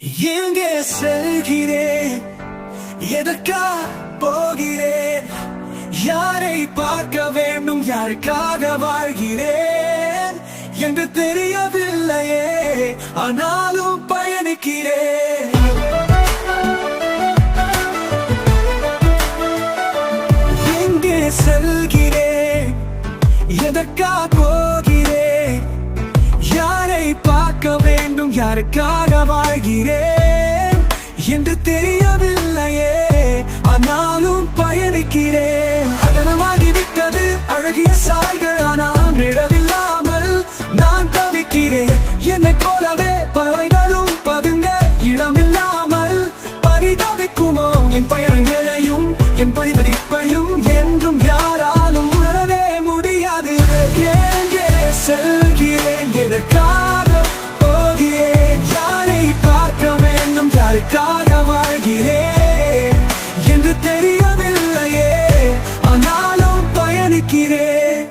எங்கே செல்கிறேன் எதற்கா போகிறேன் யாரை பார்க்க வேண்டும் யாருக்காக வாழ்கிறேன் என்று தெரியவில்லையே ஆனாலும் பயணிக்கிறேன் எங்கே செல்கிறேன் எதற்கா போகிறேன் யாரை பார்க்க வேண்டும் யாருக்காக வாழ்கிறேன் யாருக்காக வாழ்கிறேன் என்று தெரியவில்லையே ஆனாலும் பயணிக்கிறேன்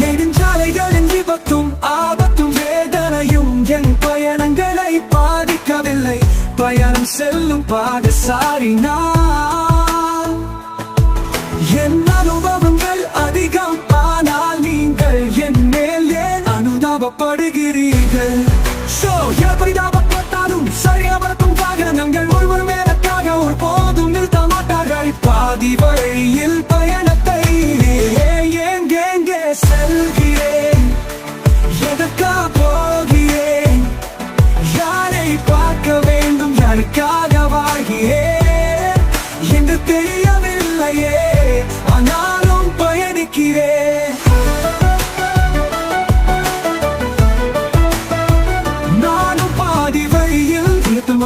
நெடுஞ்சாலைகளின் விபத்தும் ஆபத்தும் வேதனையும் என் பயணங்களை பாதிக்கவில்லை. பயணம் செல்லும் பாடசாரி நான். அனுதாபப்படுகிறீர்கள் ஸோ சரியா சரியாபத்தும் வாகனங்கள் ஒருவரும் எனக்காக ஒரு போதும் நிறுத்த மாட்டார்கள். பாதி வழியில் பயணத்தை எங்கெங்கே செல்கிறேன்? எதற்கா போகிறேன்? யாரை பார்க்க வேண்டும்? யாருக்காக வாழ்கிறேன்? என்று தெரியவில்லையே. ஆனால்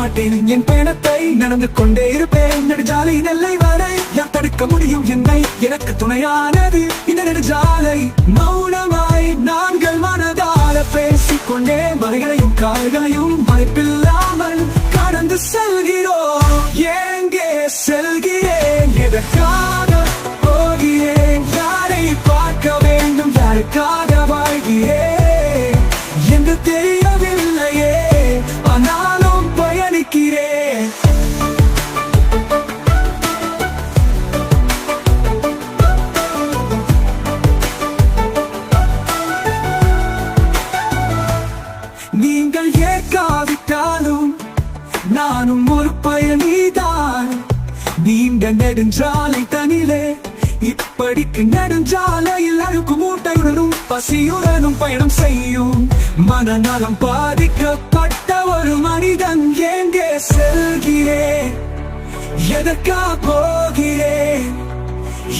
மாட்டேன். என் பயணத்தை நடந்து கொண்டே இருப்பேன். நெடுஞ்சாலை நெல்லை வரை யார் தடுக்க முடியும் என்னை? எனக்கு துணையானது இந்த நெடுஞ்சாலை மௌனமாய் நாங்கள் மனதால பேசிக்கொண்டே மலைகளையும் கால்களையும் மறைப்பில்லாமல் கடந்து செல்கிறோம். எங்கே செல்கிறேன்? எதற்காக நீங்கள் ஏற்காவிட்டாலும் நானும் ஒரு பயணிதான் நீண்ட நெடுஞ்சாலை தனிலே இப்படிக்கு நெடுஞ்சாலையில் அழுக்கு மூட்டையுடனும் பசியுடனும் பயணம் செய்யும். மனநலம் பாதிக்கப்பட்ட ஒரு மனிதன் எங்கே செல்கிறேன்? எதற்கா போகிறேன்?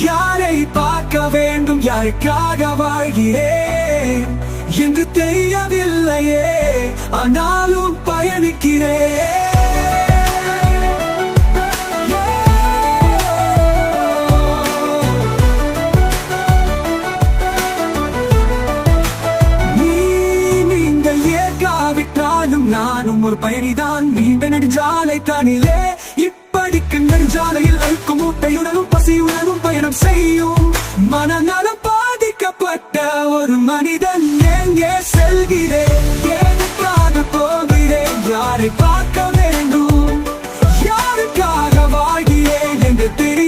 யாரை பார்க்க வேண்டும்? யாருக்காக வாழ்கிறேன்? என்று தெரியவில்லையே. ஆனாலும் பயணிக்கிறேன். நானும் ஒரு பயணிதான். நீண்ட நெடுஞ்சாலை தானிலே. இப்படிக்கு நெடுஞ்சாலையில் அழுக்கும் மூட்டையுடனும் பசியுடனும் பயணம் செய்யும். மனநலம் பாதிக்கப்பட்ட ஒரு மனிதன். எங்கே